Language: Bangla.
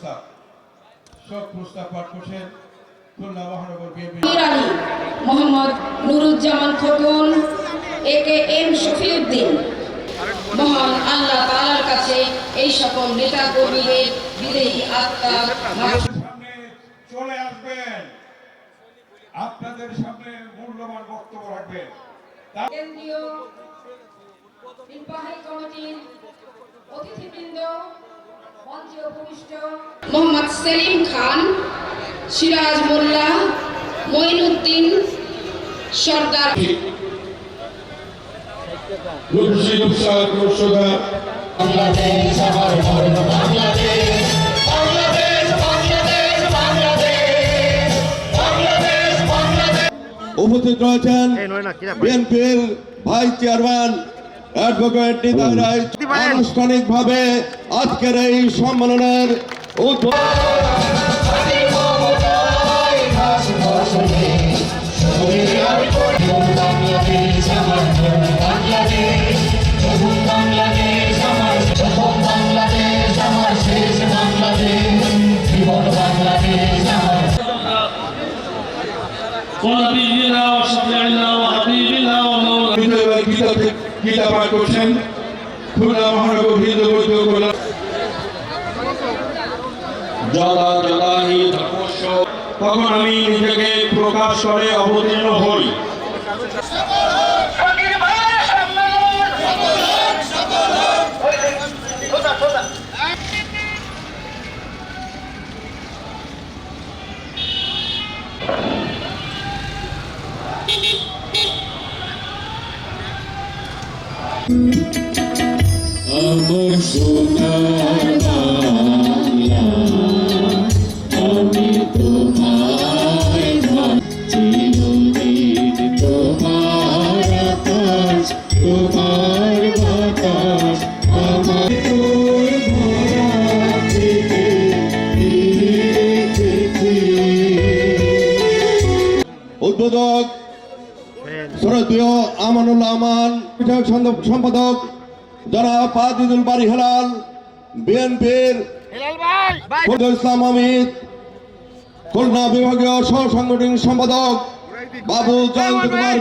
প্রস্তাব শোক প্রস্তাব পাঠ করছেন খুলনা মহানগর বিএনপি মোহাম্মদ নুরুজ্জামান খোকন এ কে এম শফিউদ্দিন। মহান আল্লাহ তাআলার কাছে এই সকল নেতা কর্মীদের বিদেহী আত্মা সামনে চলে আসবেন। আপনাদের সামনে মূল্যবান বক্তব্য রাখবেন। কেন্দ্রীয় নির্বাহী কমিটির অতিথিবৃন্দ মোহাম্মদ সেলিম খান সিরাজ মোল্লা মঈনুদ্দিন সর্দার রূপসী রূপসার রূপসদা বাংলাদেশ আমার ধর্ম বাংলাদেশ। বাংলাদেশ বাংলাদেশ বাংলাদেশ বাংলাদেশ বাংলাদেশ উপস্থিত রয়েছেন বিএনপির vice chairman advocate Nitai Roy আনুষ্ঠানিকভাবে আজকের এই সম্মেলনের উদ্বোধন বাংলাদেশ আমার ধর্ম বাংলাদেশ প্রথম বাংলাদেশ আমার প্রথম বাংলাদেশ আমার শেষ বাংলাদেশ জীবন বাংলাদেশ আমার ونبينا وشفيعنا وحبيبنا ومولانا বিজয় গীতা পাঠ করছেন। খুলনা মহানগর হিন্দু বৌদ্ধ কল্যাণ। জলাহি তপস্য তখন আমি নিজেকে প্রকাশ করে অবতীর্ণ হই। আমার সোনার বাংলা, আমি তোমায় চিরদিন তোমার আকাশ, তোমার বাতাস, আমার তোর ভরা থেকে উদ্বোধক শ্রদ্ধেয় আমানুল্লাহ আমান বিষয়ক সম্পাদক জনাব আজিদুল বাড়ি হেলাল বিএনপির ইসলাম আমিদ খুলনা বিভাগীয় সহ সাংগঠনিক সম্পাদক বাবু জয়ন্ত কুমার